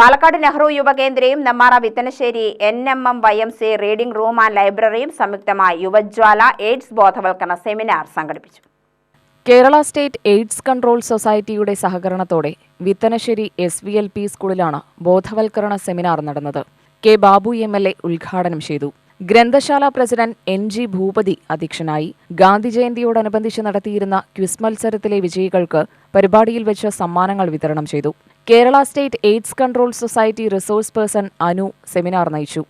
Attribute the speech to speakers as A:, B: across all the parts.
A: Palakkad Nehru യുവകേന്ദ്രയും Nemmara Vithanassery N M M Y M C reading room and ലൈബ്രറിയും സംയുക്തമായി യുവജ്വാല AIDS ബോധവൽക്കരണ seminar സംഘടിപ്പിച്ചു.
B: Kerala state AIDS control സൊസൈറ്റിയുടെ സഹകരണത്തോടെ Vithanassery S V L P സ്കൂളിലാണ് ബോധവൽക്കരണ സെമിനാർ നടന്നത്. K Babu M L A ഉദ്ഘാടനം ചെയ്തു. ഗ്രന്ഥശാല പ്രസിഡന്റ് എൻ ജി ഭൂപതി അധ്യക്ഷനായി ഗാന്ധി ജയന്തിയോടനുബന്ധിച്ച് നടത്തിയിരുന്ന ക്വിസ് മത്സരത്തിലെ വിജയികൾക്ക് പരിപാടിയിൽ വെച്ച് സമ്മാനങ്ങൾ വിതരണം ചെയ്തു. Kerala state AIDS control society resource person Anu seminar നയിച്ചു.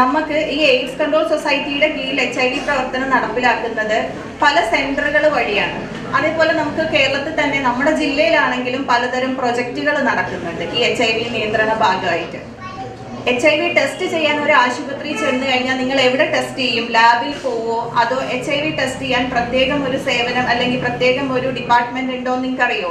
C: നമുക്ക് ഈ എയ്ഡ്സ് കൺട്രോൾ സൊസൈറ്റിയുടെ കീഴിൽ എച്ച് ഐ വി പ്രവർത്തനം നടപ്പിലാക്കുന്നത് പല സെന്ററുകൾ വഴിയാണ്. അതേപോലെ നമുക്ക് കേരളത്തിൽ തന്നെ നമ്മുടെ ജില്ലയിലാണെങ്കിലും പലതരം പ്രൊജക്റ്റുകൾ നടക്കുന്നുണ്ട്. ഈ എച്ച് ഐ വി നിയന്ത്രണ ഭാഗമായിട്ട്. എച്ച് ഐ വി ടെസ്റ്റ് ചെയ്യാൻ ഒരു ആശുപത്രി ചെന്ന് കഴിഞ്ഞാൽ നിങ്ങൾ എവിടെ ടെസ്റ്റ് ചെയ്യും? ലാബിൽ പോവോ? അതോ എച്ച് ഐ വി ടെസ്റ്റ് ചെയ്യാൻ പ്രത്യേകം ഒരു സേവനം അല്ലെങ്കിൽ പ്രത്യേകം ഒരു ഡിപ്പാർട്ട്മെന്റ് ഉണ്ടോ എന്ന് നിങ്ങൾക്കറിയോ?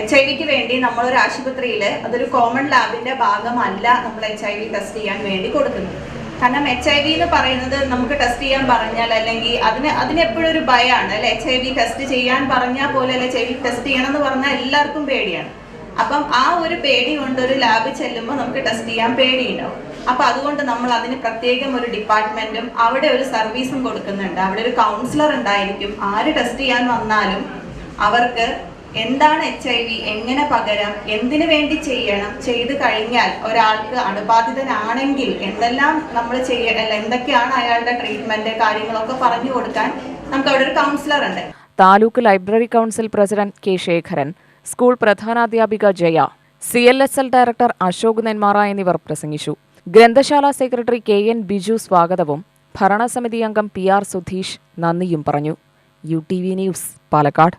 C: എച്ച് ഐ വിക്ക് വേണ്ടി നമ്മളൊരു ആശുപത്രിയിൽ അതൊരു കോമൺ ലാബിന്റെ ഭാഗമല്ല നമ്മൾ എച്ച് ഐ വി ടെസ്റ്റ് ചെയ്യാൻ വേണ്ടി കൊടുക്കുന്നത്. കാരണം എച്ച് ഐ വി എന്ന് പറയുന്നത് നമുക്ക് ടെസ്റ്റ് ചെയ്യാൻ പറഞ്ഞാൽ അല്ലെങ്കിൽ അതിന് അതിനെപ്പോഴും ഒരു ഭയമാണ് അല്ലെ? എച്ച് ഐ വി ടെസ്റ്റ് ചെയ്യാൻ പറഞ്ഞാൽ പോലെ അല്ലെ എച്ച് ഐ വി ടെസ്റ്റ് ചെയ്യണം എന്ന് പറഞ്ഞാൽ എല്ലാവർക്കും പേടിയാണ്. അപ്പം ആ ഒരു പേടി കൊണ്ട് ഒരു ലാബിൽ ചെല്ലുമ്പോൾ നമുക്ക് ടെസ്റ്റ് ചെയ്യാൻ പേടിയുണ്ടാവും. അപ്പൊ അതുകൊണ്ട് നമ്മൾ അതിന് പ്രത്യേകം ഒരു ഡിപ്പാർട്ട്മെന്റും അവിടെ ഒരു സർവീസും കൊടുക്കുന്നുണ്ട്. അവിടെ ഒരു കൗൺസിലർ ഉണ്ടായിരിക്കും. ആര് ടെസ്റ്റ് ചെയ്യാൻ വന്നാലും അവർക്ക് എന്താണ് എച്ച് ഐ വി എങ്ങനെ പകരം എന്തിനു വേണ്ടി ചെയ്യണം ചെയ്തു കഴിഞ്ഞാൽ ഒരാൾക്ക് അണുബാധിതനാണെങ്കിൽ എന്തെല്ലാം നമ്മൾ ചെയ്യണം എന്തൊക്കെയാണ് അയാളുടെ ട്രീറ്റ്മെന്റ് കാര്യങ്ങളൊക്കെ പറഞ്ഞു കൊടുക്കാൻ നമുക്ക് അവിടെ ഒരു കൗൺസിലർ ഉണ്ട്.
B: Taluk library council president K Sekharan school പ്രധാനാധ്യാപിക Jaya C L S L director Ashok Nenmara എന്നിവർ പ്രസംഗിച്ചു. ഗ്രന്ഥശാല സെക്രട്ടറി കെ എൻ ബിജു സ്വാഗതവും ഭരണസമിതി അംഗം പി ആർ സുധീഷ് നന്ദിയും പറഞ്ഞു. U T V news Palakkad.